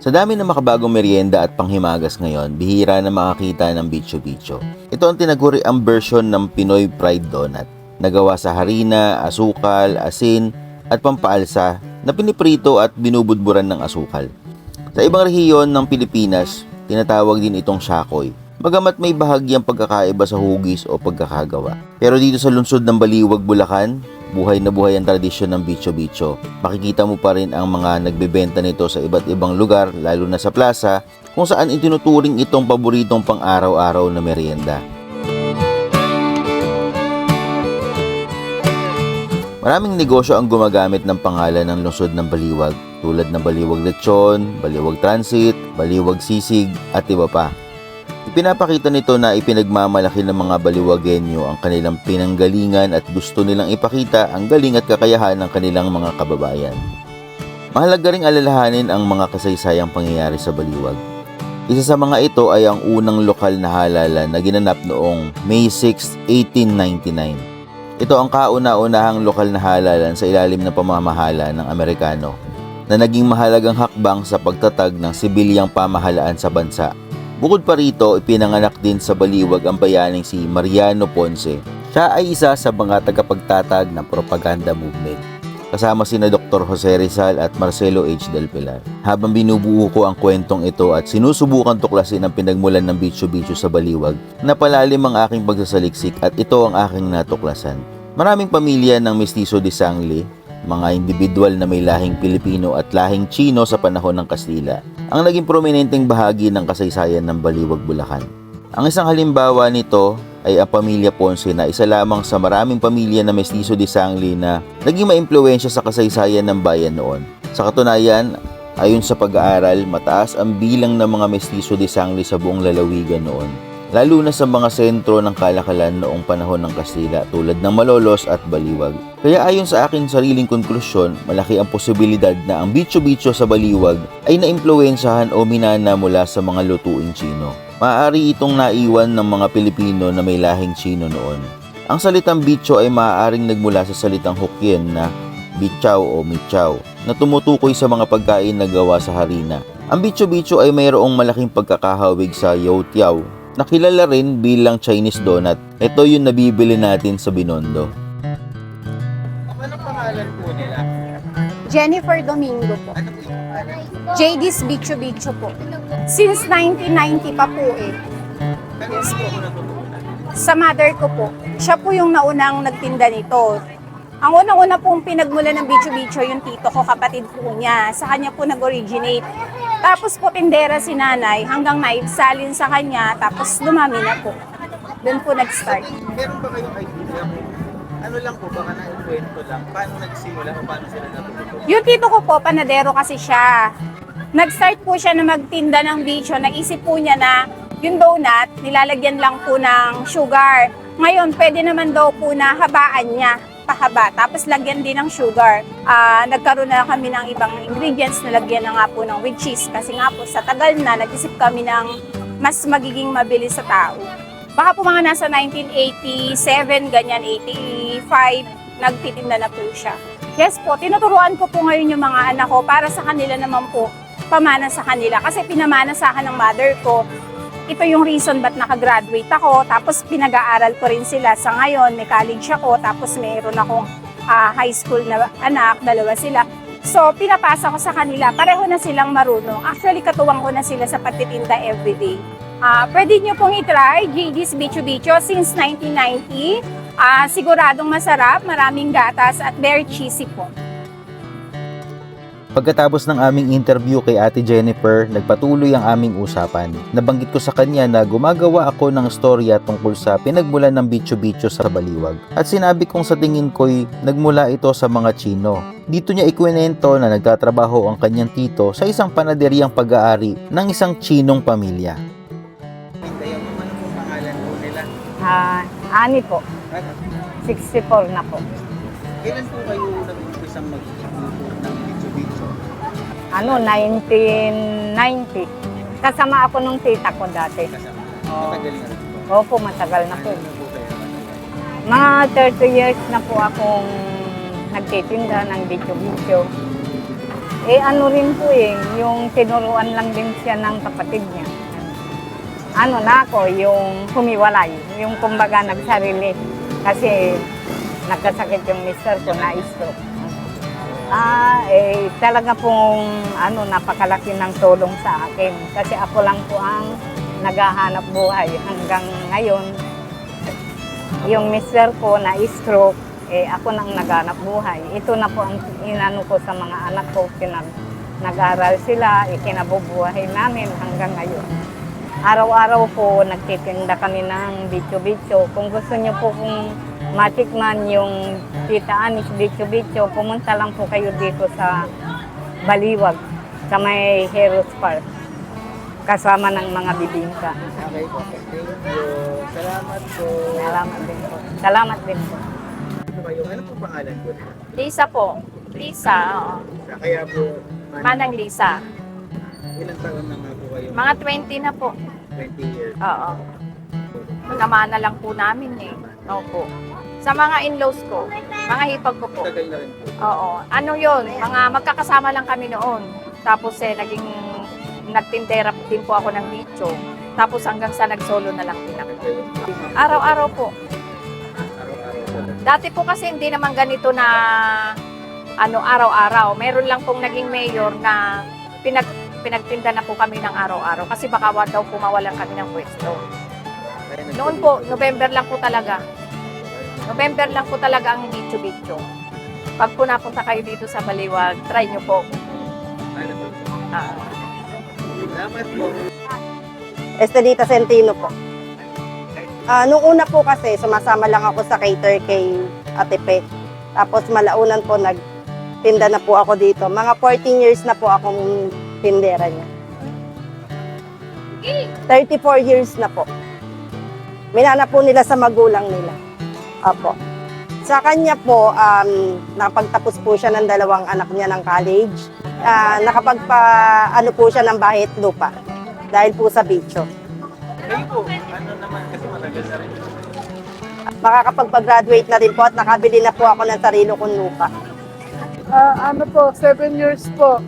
Sa dami ng makabagong merienda at panghimagas ngayon, bihira na makakita ng bicho-bicho. Ito ang tinaguri ang version ng Pinoy Pride Donut. Nagawa sa harina, asukal, asin, at pampaalsa na piniprito at binubudburan ng asukal. Sa ibang rehiyon ng Pilipinas, tinatawag din itong shakoy. Bagamat may bahagyang pagkakaiba sa hugis o pagkakagawa. Pero dito sa lungsod ng Baliwag, Bulacan, buhay na buhay ang tradisyon ng bicho-bicho. Makikita mo pa rin ang mga nagbebenta nito sa iba't ibang lugar, lalo na sa plaza, kung saan itinuturing itong paboritong pang-araw-araw na merienda. Maraming negosyo ang gumagamit ng pangalan ng lungsod ng Baliwag, tulad ng Baliwag Lechon, Baliwag Transit, Baliwag Sisig, at iba pa. Ipinapakita nito na ipinagmamalaki ng mga baliwagenyo ang kanilang pinanggalingan at gusto nilang ipakita ang galing at kakayahan ng kanilang mga kababayan. Mahalaga ring alalahanin ang mga kasaysayang pangyayari sa Baliwag. Isa sa mga ito ay ang unang lokal na halalan na ginanap noong May 6, 1899. Ito ang kauna-unahang lokal na halalan sa ilalim ng pamamahala ng Amerikano na naging mahalagang hakbang sa pagtatag ng sibilyang pamahalaan sa bansa. Bukod pa rito, ipinanganak din sa Baliwag ang bayaning si Mariano Ponce. Siya ay isa sa mga tagapagtatag ng propaganda movement. Kasama sina Dr. Jose Rizal at Marcelo H. Del Pilar. Habang binubuo ko ang kwentong ito at sinusubukan tuklasin ang pinagmulan ng Bicho-Bicho sa Baliwag, napalalim ang aking pagsasaliksik at ito ang aking natuklasan. Maraming pamilya ng mestizo de Sangli, mga individual na may lahing Pilipino at lahing Chino sa panahon ng Kastila, ang naging prominenteng bahagi ng kasaysayan ng Baliwag, Bulacan. Ang isang halimbawa nito ay ang pamilya Ponce na isa lamang sa maraming pamilya na mestizo de Sangli na naging maimpluwensya sa kasaysayan ng bayan noon. Sa katunayan, ayon sa pag-aaral, mataas ang bilang ng mga mestizo de Sangli sa buong lalawigan noon lalo na sa mga sentro ng kalakalan noong panahon ng Kastila tulad ng Malolos at Baliwag. Kaya ayon sa aking sariling konklusyon, malaki ang posibilidad na ang bicho-bicho sa Baliwag ay naimpluwensyahan o minana mula sa mga lutuing Chino. Maaari itong naiwan ng mga Pilipino na may lahing Chino noon. Ang salitang bicho ay maaaring nagmula sa salitang Hokkien na bichaw o michaw na tumutukoy sa mga pagkain na gawa sa harina. Ang bicho-bicho ay mayroong malaking pagkakahawig sa youtiao na kilala rin bilang Chinese donut. Ito yung nabibili natin sa Binondo. Anong pangalan po nila? Jennifer Domingo po. Ano po yung pangalan? JD's Bicho Bicho po. Since 1990 pa po eh. Yes po. Sa mother ko po. Siya po yung naunang nagtinda nito. Ang unang-una pong pinagmula ng Bicho Bicho, yung tito ko, kapatid po niya. Sa kanya po nag-originate. Tapos po tindera si nanay hanggang naibsalin sa kanya, tapos dumami na po. Doon po nag-start. Meron ba kayong idea ano lang po, baka na-kwento lang, paano nagsimula o paano sila natutunan? Yung tito ko po, panadero kasi siya. Nag-start po siya na magtinda ng bicho. Naisip po niya na yung donut, nilalagyan lang po ng sugar. Ngayon, pwede naman daw po na habaan niya, pahaba. Tapos lagyan din ng sugar. Ah, nagkaroon na kami ng ibang ingredients, nalagyan na nga po ng with cheese. Kasi nga po, sa tagal na, nag-isip kami ng mas magiging mabilis sa tao. Baka po mga nasa 1987, ganyan, 85, nagtitinda na po siya. Yes po, tinuturuan ko po ngayon yung mga anak ko para sa kanila naman po, pamana sa kanila. Kasi pinamana sa akin ng mother ko, ito yung reason ba't nakagraduate ako. Tapos pinag-aaral ko rin sila. Sa ngayon, may college ako. Tapos mayroon akong ah, high school na anak, dalawa sila. So, pinapasa ko sa kanila. Pareho na silang marunong. Actually, katuwang ko na sila sa pagtitinda everyday. Ah, pwede nyo pong itry JD's Bicho Bicho since 1990. Ah, siguradong masarap, maraming gatas at very cheesy po. Pagkatapos ng aming interview kay Ate Jennifer, nagpatuloy ang aming usapan. Nabanggit ko sa kanya na gumagawa ako ng storya tungkol sa pinagmulan ng bicho-bicho sa Baliwag. At sinabi kong sa tingin ko'y nagmula ito sa mga Chino. Dito niya ikwento na nagtatrabaho ang kanyang tito sa isang panaderyang pag-aari ng isang Chinong pamilya. Hintayin mo ano po pangalan po nila. Ah, ani po. Ano? 64 na po. Kailan po kayo nag-umpisang mag-luto ng bicho-bicho? Ano, 1990. Kasama ako nung tita ko dati. Kasama. Oo. Matagal na rin po. Opo, matagal na po. Ano? Mga 30 years na po akong nagtitinda ng bityo-bityo. Eh ano rin po eh, yung tinuruan lang din siya ng kapatid niya. Ano na ako, yung humiwalay, yung kumbaga nagsarili. Kasi nagkasakit yung mister ko na stroke. Ah, eh talaga pong ano, napakalaki ng tulong sa akin. Kasi ako lang po ang naghahanap buhay hanggang ngayon. Yung mister ko na stroke, eh ako nang naghanap buhay. Ito na po ang inano ko sa mga anak ko. Pinag, nag-aral sila, ikinabubuhay namin hanggang ngayon. Araw-araw po nagtitinda kami ng bityo-bityo. Kung gusto niyo po kung matikman yung Tita Anis bityo-bityo, pumunta lang po kayo dito sa Baliwag, sa may Heroes Park. Kasama ng mga bibingka. Okay po. Thank you. Salamat po. Salamat din po. Salamat din po. Ano kayo? Ano po pangalan po? Lisa po. Lisa, oo. Kaya po, man, Manang Lisa. ilang taon na nga po kayo? Mga 20 na po. 20 years. Oo. Namana lang po namin eh. Opo. Sa mga in-laws ko, mga hipag ko po. Tagal na rin po. Oo. Ano yon Mga magkakasama lang kami noon. Tapos eh, naging nagtindera din po ako ng nicho. Tapos hanggang sa nag-solo na lang din ako. Araw-araw po. Dati po kasi hindi naman ganito na ano araw-araw. Meron lang pong naging mayor na pinag pinagtinda na po kami ng araw-araw kasi baka daw pumawalan kami ng pwesto. Noon po, November lang po talaga. November lang po talaga ang Bicho Pag po napunta kayo dito sa Baliwag, try nyo po. Ah, Salamat po. Estelita Centino po. Ah, nung una po kasi, sumasama lang ako sa cater kay Ate Pe. Tapos malaunan po, nagtinda na po ako dito. Mga 14 years na po akong tindera niya. 34 years na po. Minana po nila sa magulang nila. Apo. Sa kanya po, um, napagtapos po siya ng dalawang anak niya ng college. Ah, nakapagpa, ano po siya ng bahit lupa. Dahil po sa bicho. Kayo po, ano naman kasi matagal na rin. makakapagpa-graduate na rin po at nakabili na po ako ng sarili kong lupa. Ah, ano po, seven years po.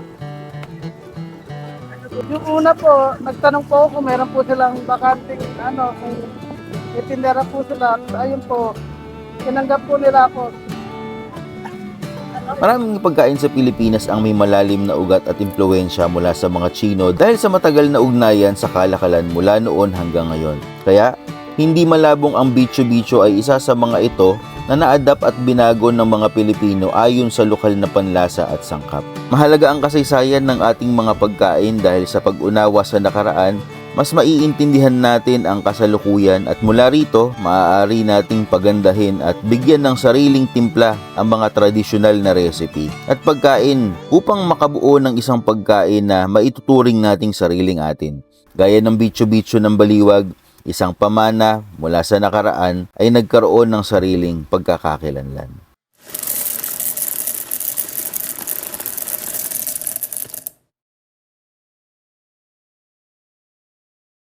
Yung una po, nagtanong po ako kung meron po silang bakanting, ano, kung itindera po sila. Ayun po, tinanggap po nila ako. Maraming pagkain sa Pilipinas ang may malalim na ugat at impluensya mula sa mga Chino dahil sa matagal na ugnayan sa kalakalan mula noon hanggang ngayon. Kaya, hindi malabong ang bicho-bicho ay isa sa mga ito na na-adapt at binago ng mga Pilipino ayon sa lokal na panlasa at sangkap. Mahalaga ang kasaysayan ng ating mga pagkain dahil sa pag-unawa sa nakaraan, mas maiintindihan natin ang kasalukuyan at mula rito, maaari nating pagandahin at bigyan ng sariling timpla ang mga tradisyonal na recipe at pagkain upang makabuo ng isang pagkain na maituturing nating sariling atin. Gaya ng bitso-bitso ng baliwag, isang pamana mula sa nakaraan ay nagkaroon ng sariling pagkakakilanlan.